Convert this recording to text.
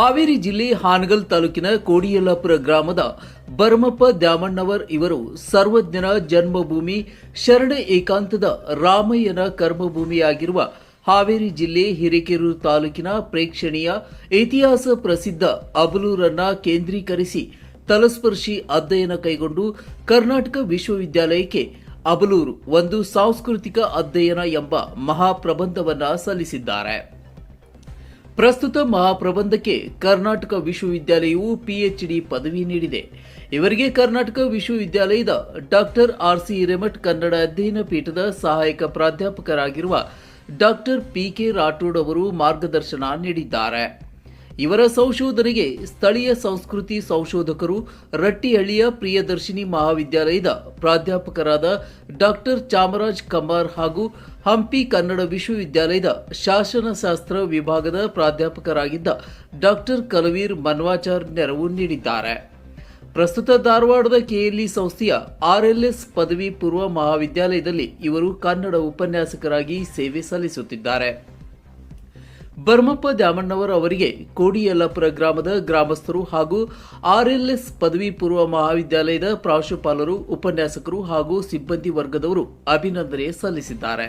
ಹಾವೇರಿ ಜಿಲ್ಲೆ ಹಾನಗಲ್ ತಾಲೂಕಿನ ಕೋಡಿಯಲ್ಲಾಪುರ ಗ್ರಾಮದ ಬರ್ಮಪ್ಪ ದ್ಯಾಮಣ್ಣವರ್ ಇವರು ಸರ್ವಜ್ಞನ ಜನ್ಮಭೂಮಿ ಶರಣ ಏಕಾಂತದ ರಾಮಯ್ಯನ ಕರ್ಮಭೂಮಿಯಾಗಿರುವ ಹಾವೇರಿ ಜಿಲ್ಲೆ ಹಿರೇಕೆರೂರು ತಾಲೂಕಿನ ಪ್ರೇಕ್ಷಣೀಯ ಇತಿಹಾಸ ಪ್ರಸಿದ್ಧ ಅಬಲೂರನ್ನ ಕೇಂದ್ರೀಕರಿಸಿ ತಲಸ್ಪರ್ಶಿ ಅಧ್ಯಯನ ಕೈಗೊಂಡು ಕರ್ನಾಟಕ ವಿಶ್ವವಿದ್ಯಾಲಯಕ್ಕೆ ಅಬಲೂರು ಒಂದು ಸಾಂಸ್ಕೃತಿಕ ಅಧ್ಯಯನ ಎಂಬ ಮಹಾಪ್ರಬಂಧವನ್ನು ಸಲ್ಲಿಸಿದ್ದಾರೆ. ಪ್ರಸ್ತುತ ಮಹಾಪ್ರಬಂಧಕ್ಕೆ ಕರ್ನಾಟಕ ವಿಶ್ವವಿದ್ಯಾಲಯವು ಪಿಎಚ್ಡಿ ಪದವಿ ನೀಡಿದೆ. ಇವರಿಗೆ ಕರ್ನಾಟಕ ವಿಶ್ವವಿದ್ಯಾಲಯದ doctor R C Hiremath Kannada ಅಧ್ಯಯನ ಪೀಠದ ಸಹಾಯಕ ಪ್ರಾಧ್ಯಾಪಕರಾಗಿರುವ ಡಾಕ್ಟರ್ ಪಿ ಕೆ ರಾಠೋಡ್ ಅವರು ಮಾರ್ಗದರ್ಶನ ನೀಡಿದ್ದಾರೆ. ಇವರ ಸಂಶೋಧನೆಗೆ ಸ್ಥಳೀಯ ಸಂಸ್ಕೃತಿ ಸಂಶೋಧಕರು ರಟ್ಟಿಹಳ್ಳಿಯ ಪ್ರಿಯದರ್ಶಿನಿ ಮಹಾವಿದ್ಯಾಲಯದ ಪ್ರಾಧ್ಯಾಪಕರಾದ ಡಾಕ್ಟರ್ ಚಾಮರಾಜ್ ಕಮಾರ್ ಹಾಗೂ ಹಂಪಿ ಕನ್ನಡ ವಿಶ್ವವಿದ್ಯಾಲಯದ ಶಾಸನಶಾಸ್ತ್ರ ವಿಭಾಗದ ಪ್ರಾಧ್ಯಾಪಕರಾಗಿದ್ದ ಡಾಕ್ಟರ್ ಕಲವೀರ್ ಮನ್ವಾಚಾರ್ ನೆರವು ನೀಡಿದ್ದಾರೆ. ಪ್ರಸ್ತುತ ಧಾರವಾಡದ ಕೆಎಲ್ಇ ಸಂಸ್ಥೆಯ ಆರ್ಎಲ್ಎಸ್ ಪದವಿ ಪೂರ್ವ ಮಹಾವಿದ್ಯಾಲಯದಲ್ಲಿ ಇವರು ಕನ್ನಡ ಉಪನ್ಯಾಸಕರಾಗಿ ಸೇವೆ ಸಲ್ಲಿಸುತ್ತಿದ್ದಾರೆ. ಬರ್ಮಪ್ಪ ದ್ಯಾಮಣ್ಣವರ್ ಅವರಿಗೆ ಕೋಡಿಯಲ್ಲಾಪುರ ಗ್ರಾಮದ ಗ್ರಾಮಸ್ಥರು ಹಾಗೂ ಆರ್ಎಲ್ಎಸ್ ಪದವಿ ಪೂರ್ವ ಮಹಾವಿದ್ಯಾಲಯದ ಪ್ರಾಂಶುಪಾಲರು, ಉಪನ್ಯಾಸಕರು ಹಾಗೂ ಸಿಬ್ಬಂದಿ ವರ್ಗದವರು ಅಭಿನಂದನೆ ಸಲ್ಲಿಸಿದ್ದಾರೆ.